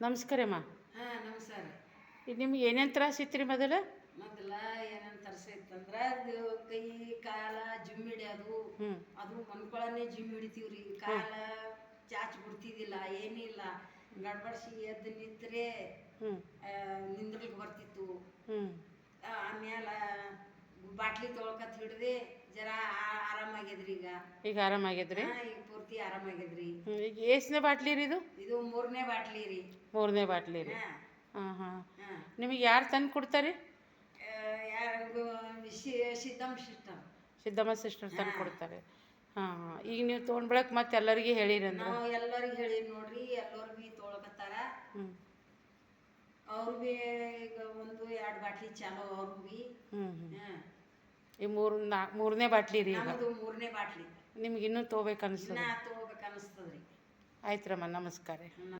ನಮಸ್ಕಾರ ಅಮ್ಮ. ಹಾಂ ನಮಸ್ಕಾರ. ಇದು ನಿಮ್ಗೆ ಏನೇನು ತ್ರಾಸ ಇತ್ತು ರೀ ಮೊದಲು ಮೊದಲ ಏನಂತ ತರ್ಸೈತಂದ್ರ ಅದು ಕೈ ಕಾಲ ಜಿಮ್ ಹಿಡಿಯೋದು. ಹ್ಞೂ ಅದು ಮನ್ಕೊಳನೆ ಜಿಮ್ ಹಿಡಿತೀವ್ರಿ. ಕಾಲ ಚಾಚ್ ಬಿಡ್ತಿದ್ದಿಲ್ಲ ಏನಿಲ್ಲ ಗಡ್ಬಡಿಸಿ ಎದ್ದು ನಿಂತ್ರೆ ಹ್ಞೂ ನಿಂದ್ರಲಿಕ್ಕೆ ಬರ್ತಿತ್ತು. ಹ್ಞೂ ಆಮೇಲೆ ಬಾಟ್ಲಿ ತೊಳ್ಕತ್ ಹಿಡ್ದೆ ಜರ ಆರಾಮ ಆರಾಮಾಗ್ಯದ್ರಿ ಈಗ. ಈಗ ಆರಾಮಾಗ್ಯದ್ರಿ? ಹಾ, ಈಗ ಪೂರ್ತಿ ಆರಾಮಾಗಿದ್ರಿ. ಈಗ ಎಷ್ಟನೇ ಬಾಟ್ಲಿ ರೀ ಇದು? ಇದು ಮೂರನೇ ಬಾಟ್ಲಿ ರೀ. ಮೂರನೇ ಬಾಟ್ಲಿ ರೀ. ಹಾಂ. ಹಾಂ ನಿಮಗೆ ಯಾರು ತಂದು ಕೊಡ್ತಾರೆ? ಯಾರು ಸಿದ್ಧಮ್ಮ ಸಿಸ್ಟಮ್ ಸಿದ್ದಮ್ಮ ಸಿಸ್ಟರ್. ತಂದು ಕೊಡ್ತಾರೆ. ಹಾಂ ಈಗ ನೀವು ತೊಗೊಂಡ್ಬಿಡಕ್ಕೆ ಮತ್ತೆ ಎಲ್ಲರಿಗೆ ಹೇಳಿರಿ ಅಂದ್ರೆ? ನಾವು ಎಲ್ಲರಿಗೂ ಹೇಳಿ ನೋಡ್ರಿ ಎಲ್ಲರೂ ಭೀ ತೊಳ್ಕತ್ತಾರ ಹ್ಞೂ ಅವ್ರು ಭೀ ಈಗ ಒಂದು ಎರಡು ಬಾಟ್ಲಿ ಚಾಲೋ ಅವ್ರು ಭೀ. ಹ್ಞೂ ಹ್ಞೂ ಈ ಮೂರು ನಾಲ್ಕು ಮೂರನೇ ಬಾಟ್ಲಿ ರೀ ಈಗ. ನಮ್ಮದು ಮೂರನೇ ಬಾಟ್ಲಿ. ನಿಮ್ಗೆ ಇನ್ನೂ ತೊಗೋಬೇಕು ಅನಿಸ್ತದೆ ತೊಗೋಬೇಕು ಅನಿಸ್ತದ್ರಿ ಆಯ್ತು ರಮ್ಮ ನಮಸ್ಕಾರ. ರೀ.